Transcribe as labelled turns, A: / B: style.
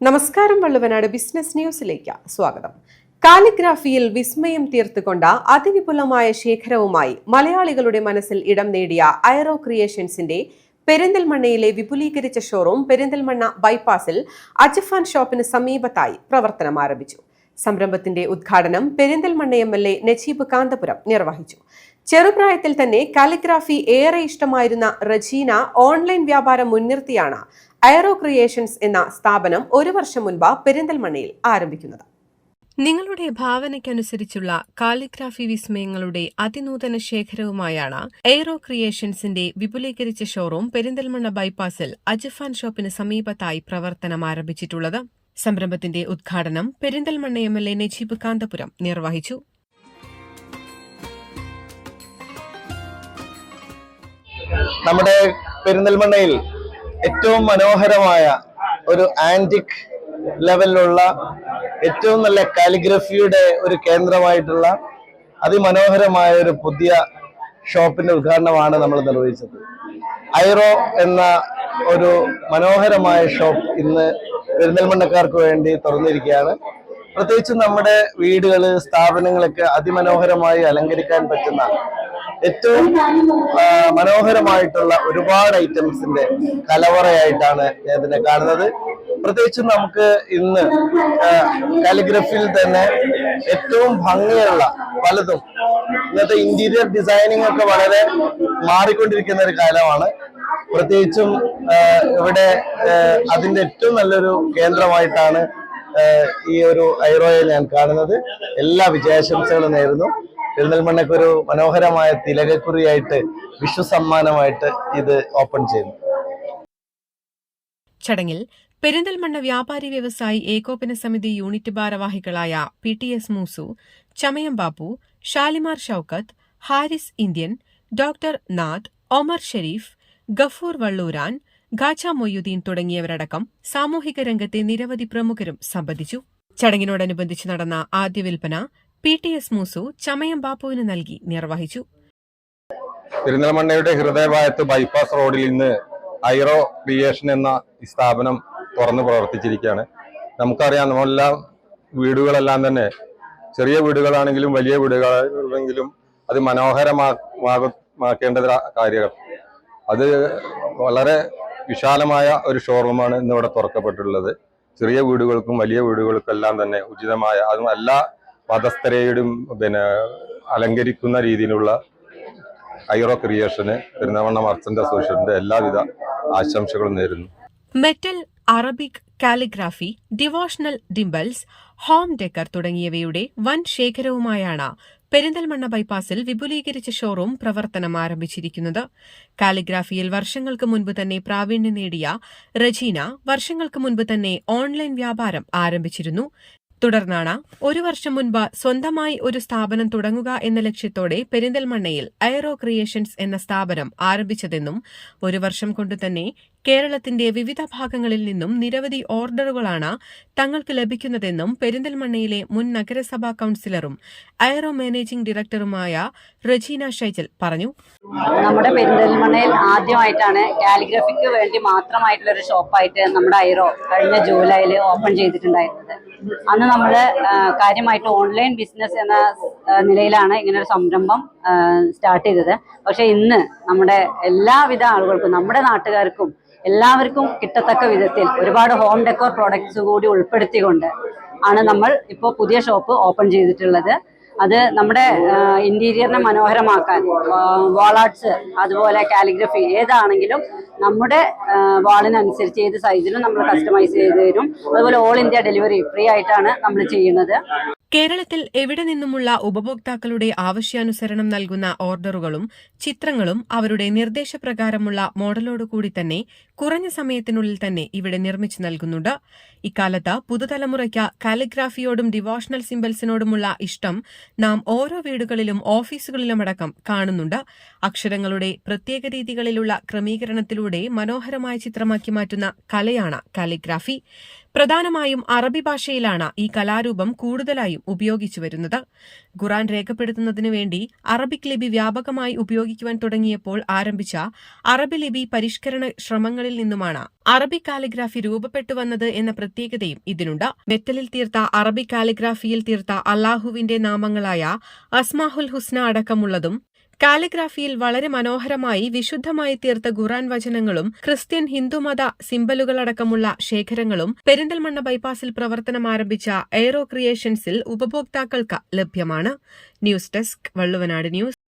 A: നമസ്കാരം വള്ളുവനാട് ബിസിനസ് ന്യൂസിലേക്ക് സ്വാഗതം. കാലിഗ്രാഫിയിൽ വിസ്മയം തീർത്തുകൊണ്ട് അതിവിപുലമായ ശേഖരവുമായി മലയാളികളുടെ മനസ്സിൽ ഇടം നേടിയ ഐറോ ക്രിയേഷൻസിന്റെ പെരിന്തൽമണ്ണയിലെ വിപുലീകരിച്ച ഷോറൂം പെരിന്തൽമണ്ണ ബൈപ്പാസിൽ അജഫാൻ ഷോപ്പിന് സമീപത്തായി പ്രവർത്തനം ആരംഭിച്ചു. സംരംഭത്തിന്റെ ഉദ്ഘാടനം Perinthalmanna M L A Najeeb Kanthapuram നിർവഹിച്ചു. ചെറുപ്രായത്തിൽ തന്നെ കാലിഗ്രാഫി ഏറെ ഇഷ്ടമായിരുന്ന റജീന ഓൺലൈൻ വ്യാപാരം മുൻനിർത്തിയാണ് ഐറോ ക്രിയേഷൻസ് എന്ന സ്ഥാപനം ഒരു വർഷം മുൻപ് പെരിന്തൽമണ്ണയിൽ ആരംഭിക്കുന്നത്.
B: നിങ്ങളുടെ ഭാവനയ്ക്കനുസരിച്ചുള്ള കാലിഗ്രാഫി വിസ്മയങ്ങളുടെ അതിനൂതന ശേഖരവുമായാണ് എയ്റോ ക്രിയേഷൻസിന്റെ വിപുലീകരിച്ച ഷോറൂം പെരിന്തൽമണ്ണ ബൈപ്പാസിൽ അജഫാൻ ഷോപ്പിന് സമീപത്തായി പ്രവർത്തനം ആരംഭിച്ചിട്ടുള്ളത്. സംരംഭത്തിന്റെ ഉദ്ഘാടനം Perinthalmanna M L A Najeeb Kanthapuram നിർവഹിച്ചു.
C: നമ്മുടെ പെരിന്തൽമണ്ണയിൽ ഏറ്റവും മനോഹരമായ ഒരു ആന്റിക് ലെവലിലുള്ള ഏറ്റവും നല്ല കാലിഗ്രഫിയുടെ ഒരു കേന്ദ്രമായിട്ടുള്ള അതിമനോഹരമായ ഒരു പുതിയ ഷോപ്പിന്റെ ഉദ്ഘാടനമാണ് നമ്മൾ നിർവഹിച്ചത്. ഐറോ എന്ന ഒരു മനോഹരമായ ഷോപ്പ് ഇന്ന് പെരിന്തൽമണ്ണക്കാർക്ക് വേണ്ടി തുറന്നിരിക്കുകയാണ്. പ്രത്യേകിച്ച് നമ്മുടെ വീടുകൾ സ്ഥാപനങ്ങളൊക്കെ അതിമനോഹരമായി അലങ്കരിക്കാൻ പറ്റുന്ന ഏറ്റവും മനോഹരമായിട്ടുള്ള ഒരുപാട് ഐറ്റംസിന്റെ കലവറയായിട്ടാണ് ഞാൻ ഇതിനെ കാണുന്നത്. പ്രത്യേകിച്ചും നമുക്ക് ഇന്ന് കാലിഗ്രഫിയിൽ തന്നെ ഏറ്റവും ഭംഗിയുള്ള പലതും ഇന്നത്തെ ഇന്റീരിയർ ഡിസൈനിങ് ഒക്കെ വളരെ മാറിക്കൊണ്ടിരിക്കുന്ന ഒരു കാലമാണ്. പ്രത്യേകിച്ചും ഇവിടെ അതിന്റെ ഏറ്റവും നല്ലൊരു കേന്ദ്രമായിട്ടാണ് ഈ ഒരു ഐറോയെ ഞാൻ കാണുന്നത്. എല്ലാ വിജയാശംസകളും നേരുന്നു. പെരിന്തൽമണ്ണയ്ക്ക് ഒരു മനോഹരമായ തിലകക്കുറിയായിട്ട് വിഷു സമ്മാനമായിട്ട് ഇത് ഓപ്പൺ ചെയ്യുന്നു.
B: ചടങ്ങിൽ പെരിന്തൽമണ്ണ വ്യാപാരി വ്യവസായി ഏകോപന സമിതി യൂണിറ്റ് ഭാരവാഹികളായ P T S Moosu Chamayam Babu Shalimar Shoukath Haris Indian doctor Nath Omar Sharif Gafoor Valluran ഖാച്ച Moideen തുടങ്ങിയവരടക്കം സാമൂഹിക രംഗത്തെ നിരവധി പ്രമുഖരും സംബന്ധിച്ചു. ചടങ്ങിനോടനുബന്ധിച്ച് നടന്ന ആദ്യ വിൽപ്പന P T S Moosu Chamayam ബാപ്പുവിന് നൽകി നിർവഹിച്ചു.
D: പെരിന്തൽമണ്ണയുടെ ഹൃദയഭാഗത്ത് ബൈപ്പാസ് റോഡിൽ ഇന്ന് ഐറോ ക്രിയേഷൻ എന്ന സ്ഥാപനം തുറന്ന് പ്രവർത്തിച്ചിരിക്കുകയാണ്. നമുക്കറിയാം നമ്മളെല്ലാം വീടുകളെല്ലാം തന്നെ ചെറിയ വീടുകളാണെങ്കിലും വലിയ വീടുകളാണെങ്കിലും അത് മനോഹരമാക്കേണ്ടത് കാര്യങ്ങൾ. അത് വളരെ വിശാലമായ ഒരു ഷോറൂമാണ് ഇന്ന് ഇവിടെ തുറക്കപ്പെട്ടിട്ടുള്ളത്. ചെറിയ വീടുകൾക്കും വലിയ വീടുകൾക്കും എല്ലാം തന്നെ ഉചിതമായ അതും എല്ലാ മതസ്ഥരെയും പിന്നെ അലങ്കരിക്കുന്ന രീതിയിലുള്ള ഐറോ ക്രിയേഷന് തിരുനവണ്ണ മർച്ചന്റ് അസോസിയേഷന്റെ എല്ലാവിധ ആശംസകളും നേരുന്നു.
B: Metal Arabic calligraphy devotional symbols home decor തുടങ്ങിയവയുടെ വൻ ശേഖരവുമായാണ് പെരിന്തൽമണ്ണ ബൈപ്പാസിൽ വിപുലീകരിച്ച ഷോറൂം പ്രവർത്തനം ആരംഭിച്ചിരിക്കുന്നത്. കാലിഗ്രാഫിയിൽ വർഷങ്ങൾക്ക് മുൻപ് തന്നെ പ്രാവീണ്യം നേടിയ റജീന വർഷങ്ങൾക്ക് മുൻപ് തന്നെ ഓൺലൈൻ വ്യാപാരം ആരംഭിച്ചിരുന്നു. തുടർന്നാണ് ഒരു വർഷം മുൻപ് സ്വന്തമായി ഒരു സ്ഥാപനം തുടങ്ങുക എന്ന ലക്ഷ്യത്തോടെ പെരിന്തൽമണ്ണയിൽ എയറോ ക്രിയേഷൻസ് എന്ന സ്ഥാപനം ആരംഭിച്ചതെന്നും ഒരു വർഷം കൊണ്ടുതന്നെ കേരളത്തിന്റെ വിവിധ ഭാഗങ്ങളിൽ നിന്നും നിരവധി ഓർഡറുകളാണ് തങ്ങൾക്ക് ലഭിക്കുന്നതെന്നും പെരിന്തൽമണ്ണയിലെ മുൻ നഗരസഭാ കൌൺസിലറും എയറോ മാനേജിംഗ് ഡയറക്ടറുമായ റജീന ഷൈജൽ പറഞ്ഞു.
E: നമ്മുടെ പെരിന്തൽമണ്ണയിൽ ആദ്യമായിട്ടാണ് കാലിഗ്രഫിക്ക് വേണ്ടി മാത്രമായിട്ടുള്ള ഒരു ഷോപ്പായിട്ട് നമ്മുടെ ഐറോ കഴിഞ്ഞ ജൂലൈയിൽ ഓപ്പൺ ചെയ്തിട്ടുണ്ടായിരുന്നത്. അന്ന് നമ്മൾ കാര്യമായിട്ട് ഓൺലൈൻ ബിസിനസ് എന്ന നിലയിലാണ് ഇങ്ങനെ ഒരു സംരംഭം സ്റ്റാർട്ട് ചെയ്തത്. പക്ഷെ ഇന്ന് നമ്മുടെ എല്ലാവിധ ആളുകൾക്കും നമ്മുടെ നാട്ടുകാർക്കും എല്ലാവർക്കും കിട്ടത്തക്ക വിധത്തിൽ ഒരുപാട് ഹോം ഡെക്കോർ പ്രോഡക്ട്സ് കൂടി ഉൾപ്പെടുത്തിക്കൊണ്ട് ആണ് നമ്മൾ ഇപ്പോൾ പുതിയ ഷോപ്പ് ഓപ്പൺ ചെയ്തിട്ടുള്ളത്. അത് നമ്മുടെ ഇന്റീരിയറിനെ മനോഹരമാക്കാൻ വാളാർട്സ് അതുപോലെ കാലിഗ്രഫി ഏതാണെങ്കിലും നമ്മുടെ വാളിനനുസരിച്ച് ഏത് സൈസിലും നമ്മൾ കസ്റ്റമൈസ് ചെയ്ത് തരും. അതുപോലെ ഓൾ ഇന്ത്യ ഡെലിവറി ഫ്രീ ആയിട്ടാണ് നമ്മൾ ചെയ്യുന്നത്.
B: കേരളത്തിൽ എവിടെ നിന്നുമുള്ള ഉപഭോക്താക്കളുടെ ആവശ്യാനുസരണം നൽകുന്ന ഓർഡറുകളും ചിത്രങ്ങളും അവരുടെ നിർദ്ദേശപ്രകാരമുള്ള മോഡലോടുകൂടി തന്നെ കുറഞ്ഞ സമയത്തിനുള്ളിൽ തന്നെ ഇവിടെ നിർമ്മിച്ചു നൽകുന്നുണ്ട്. ഇക്കാലത്ത് പുതുതലമുറയ്ക്ക് കാലിഗ്രാഫിയോടും ഡിവോഷണൽ സിംബൽസിനോടുമുള്ള ഇഷ്ടം നാം ഓരോ വീടുകളിലും ഓഫീസുകളിലുമടക്കം കാണുന്നുണ്ട്. അക്ഷരങ്ങളുടെ പ്രത്യേക രീതികളിലുള്ള ക്രമീകരണത്തിലൂടെ മനോഹരമായ ചിത്രമാക്കി മാറ്റുന്ന കലയാണ് കാലിഗ്രാഫി. പ്രധാനമായും അറബി ഭാഷയിലാണ് ഈ കലാരൂപം കൂടുതലായും ഉപയോഗിച്ചു വരുന്നത്. ഖുറാൻ രേഖപ്പെടുത്തുന്നതിനു വേണ്ടി അറബിക് ലിപി വ്യാപകമായി ഉപയോഗിക്കുവാൻ തുടങ്ങിയപ്പോൾ ആരംഭിച്ച അറബി ലിപി പരിഷ്കരണ ശ്രമങ്ങളിൽ നിന്നുമാണ് അറബി കാലിഗ്രാഫി രൂപപ്പെട്ടു വന്നത് എന്ന പ്രത്യേകതയും ഇതിനുണ്ട്. മെറ്റലിൽ തീർത്ത അറബി കാലിഗ്രാഫിയിൽ തീർത്ത അള്ളാഹുവിന്റെ നാമങ്ങളായ അസ്മാഹുൽ ഹുസ്ന അടക്കമുള്ളതും കാലിഗ്രാഫിയിൽ വളരെ മനോഹരമായി വിശുദ്ധമായി തീർത്ത ഖുറാൻ വചനങ്ങളും ക്രിസ്ത്യൻ ഹിന്ദുമത സിംബലുകളടക്കമുള്ള ശേഖരങ്ങളും പെരിന്തൽമണ്ണ ബൈപ്പാസിൽ പ്രവർത്തനം ആരംഭിച്ച എയ്റോ ക്രിയേഷൻസിൽ ഉപഭോക്താക്കൾക്ക് ലഭ്യമാണ്. News desk Valluvanad news.